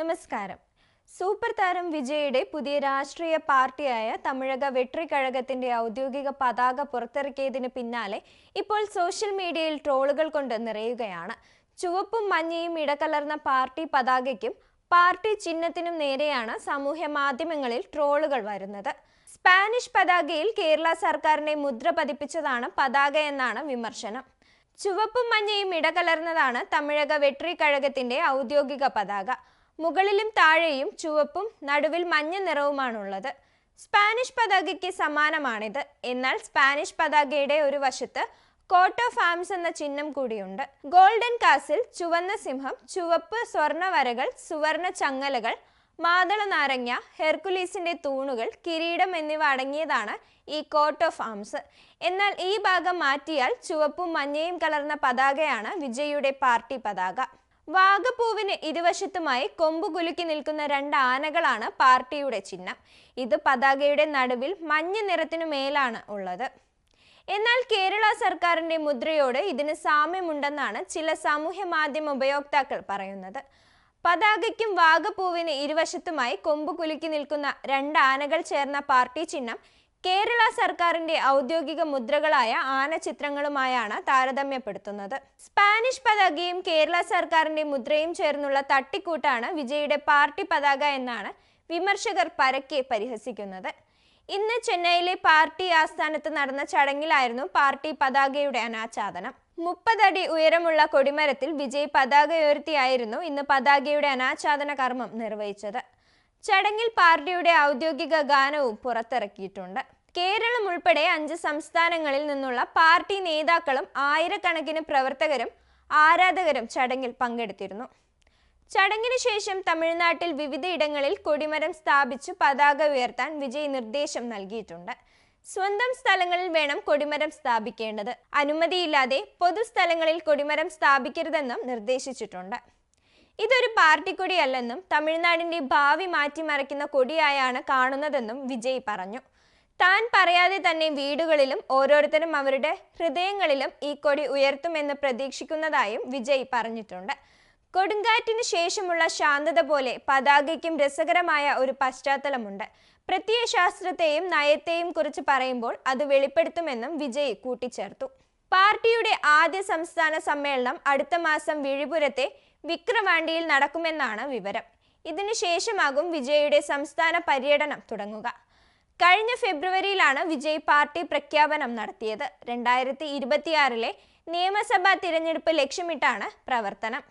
നമസ്കാരം. സൂപ്പർ താരം വിജയുടെ പുതിയ രാഷ്ട്രീയ പാർട്ടിയായ തമിഴക വെട്രിക്കഴകത്തിന്റെ ഔദ്യോഗിക പതാക പുറത്തിറക്കിയതിന് പിന്നാലെ ഇപ്പോൾ സോഷ്യൽ മീഡിയയിൽ ട്രോളുകൾ കൊണ്ട് നിറയുകയാണ്. ചുവപ്പും മഞ്ഞയും ഇടകലർന്ന പാർട്ടി പതാകയ്ക്കും പാർട്ടി ചിഹ്നത്തിനും നേരെയാണ് സാമൂഹ്യ മാധ്യമങ്ങളിൽ ട്രോളുകൾ വരുന്നത്. സ്പാനിഷ് പതാകയിൽ കേരള സർക്കാരിന്റെ മുദ്ര പതിപ്പിച്ചതാണ് പതാക എന്നാണ് വിമർശനം. ചുവപ്പും മഞ്ഞയും ഇടകലർന്നതാണ് തമിഴക വെട്രി കഴകത്തിന്റെ ഔദ്യോഗിക പതാക. മുകളിലും താഴെയും ചുവപ്പും നടുവിൽ മഞ്ഞ നിറവുമാണുള്ളത്. സ്പാനിഷ് പതാകയ്ക്ക് സമാനമാണിത്. എന്നാൽ സ്പാനിഷ് പതാകയുടെ ഒരു വശത്ത് കോട്ട് ഓഫ് ആംസ് എന്ന ചിഹ്നം കൂടിയുണ്ട്. ഗോൾഡൻ കാസിൽ ചുവന്ന സിംഹം ചുവപ്പ് സ്വർണ വരകൾ സുവർണ ചങ്ങലകൾ മാതള നാരങ്ങ ഹെർക്കുലീസിന്റെ തൂണുകൾ കിരീടം എന്നിവ അടങ്ങിയതാണ് ഈ കോട്ട് ഓഫ് ആംസ്. എന്നാൽ ഈ ഭാഗം മാറ്റിയാൽ ചുവപ്പും മഞ്ഞയും കലർന്ന പതാകയാണ് വിജയുടെ പാർട്ടി പതാക. വാഗപ്പൂവിന് ഇരുവശത്തുമായി കൊമ്പ് കുലുക്കി നിൽക്കുന്ന രണ്ട് ആനകളാണ് പാർട്ടിയുടെ ചിഹ്നം. ഇത് പതാകയുടെ നടുവിൽ മഞ്ഞ നിറത്തിനു മേലാണ് ഉള്ളത്. എന്നാൽ കേരള സർക്കാരിന്റെ മുദ്രയോട് ഇതിന് സാമ്യമുണ്ടെന്നാണ് ചില സാമൂഹ്യ മാധ്യമ ഉപയോക്താക്കൾ പറയുന്നത്. പതാകയ്ക്കും വാഗപ്പൂവിന് ഇരുവശത്തുമായി കൊമ്പ് കുലുക്കി നിൽക്കുന്ന രണ്ട് ആനകൾ ചേർന്ന പാർട്ടി ചിഹ്നം കേരള സർക്കാരിന്റെ ഔദ്യോഗിക മുദ്രകളായ ആന ചിത്രങ്ങളുമായാണ് താരതമ്യപ്പെടുത്തുന്നത്. സ്പാനിഷ് പതാകയും കേരള സർക്കാരിന്റെ മുദ്രയും ചേർന്നുള്ള തട്ടിക്കൂട്ടാണ് വിജയുടെ പാർട്ടി പതാക എന്നാണ് വിമർശകർ പരക്കെ പരിഹസിക്കുന്നത്. ഇന്ന് ചെന്നൈയിലെ പാർട്ടി ആസ്ഥാനത്ത് നടന്ന ചടങ്ങിലായിരുന്നു പാർട്ടി പതാകയുടെ അനാച്ഛാദനം. മുപ്പതടി ഉയരമുള്ള കൊടിമരത്തിൽ വിജയ് പതാക ഉയർത്തിയായിരുന്നു ഇന്ന് പതാകയുടെ അനാച്ഛാദന കർമ്മം നിർവഹിച്ചത്. ചടങ്ങിൽ പാർട്ടിയുടെ ഔദ്യോഗിക ഗാനവും പുറത്തിറക്കിയിട്ടുണ്ട്. കേരളം ഉൾപ്പെടെ അഞ്ച് സംസ്ഥാനങ്ങളിൽ നിന്നുള്ള പാർട്ടി നേതാക്കളും ആയിരക്കണക്കിന് പ്രവർത്തകരും ആരാധകരും ചടങ്ങിൽ പങ്കെടുത്തിരുന്നു. ചടങ്ങിന് ശേഷം തമിഴ്നാട്ടിൽ വിവിധയിടങ്ങളിൽ കൊടിമരം സ്ഥാപിച്ചു പതാക ഉയർത്താൻ വിജയ് നിർദ്ദേശം നൽകിയിട്ടുണ്ട്. സ്വന്തം സ്ഥലങ്ങളിൽ വേണം കൊടിമരം സ്ഥാപിക്കേണ്ടത്. അനുമതിയില്ലാതെ പൊതുസ്ഥലങ്ങളിൽ കൊടിമരം സ്ഥാപിക്കരുതെന്നും നിർദ്ദേശിച്ചിട്ടുണ്ട്. ഇതൊരു പാർട്ടി കൊടിയല്ലെന്നും തമിഴ്നാടിന്റെ ഭാവി മാറ്റിമറിക്കുന്ന കൊടിയായാണ് കാണുന്നതെന്നും വിജയ് പറഞ്ഞു. താൻ പറയാതെ തന്നെ വീടുകളിലും ഓരോരുത്തരും അവരുടെ ഹൃദയങ്ങളിലും ഈ കൊടി ഉയർത്തുമെന്ന് പ്രതീക്ഷിക്കുന്നതായും വിജയ് പറഞ്ഞിട്ടുണ്ട്. കൊടുങ്കാറ്റിന് ശേഷമുള്ള ശാന്തത പോലെ പതാകയ്ക്കും രസകരമായ ഒരു പശ്ചാത്തലമുണ്ട്. പ്രത്യയശാസ്ത്രത്തെയും നയത്തെയും കുറിച്ച് പറയുമ്പോൾ അത് വെളിപ്പെടുത്തുമെന്നും വിജയ് കൂട്ടിച്ചേർത്തു. പാർട്ടിയുടെ ആദ്യ സംസ്ഥാന സമ്മേളനം അടുത്ത മാസം വിഴിപുരത്തെ വിക്രവാണ്ടിയിൽ നടക്കുമെന്നാണ് വിവരം. ഇതിനു ശേഷമാകും വിജയുടെ സംസ്ഥാന പര്യടനം തുടങ്ങുക. കഴിഞ്ഞ ഫെബ്രുവരിയിലാണ് വിജയ് പാർട്ടി പ്രഖ്യാപനം നടത്തിയത്. രണ്ടായിരത്തി ഇരുപത്തിയാറിലെ നിയമസഭാ തിരഞ്ഞെടുപ്പ് ലക്ഷ്യമിട്ടാണ് പ്രവർത്തനം.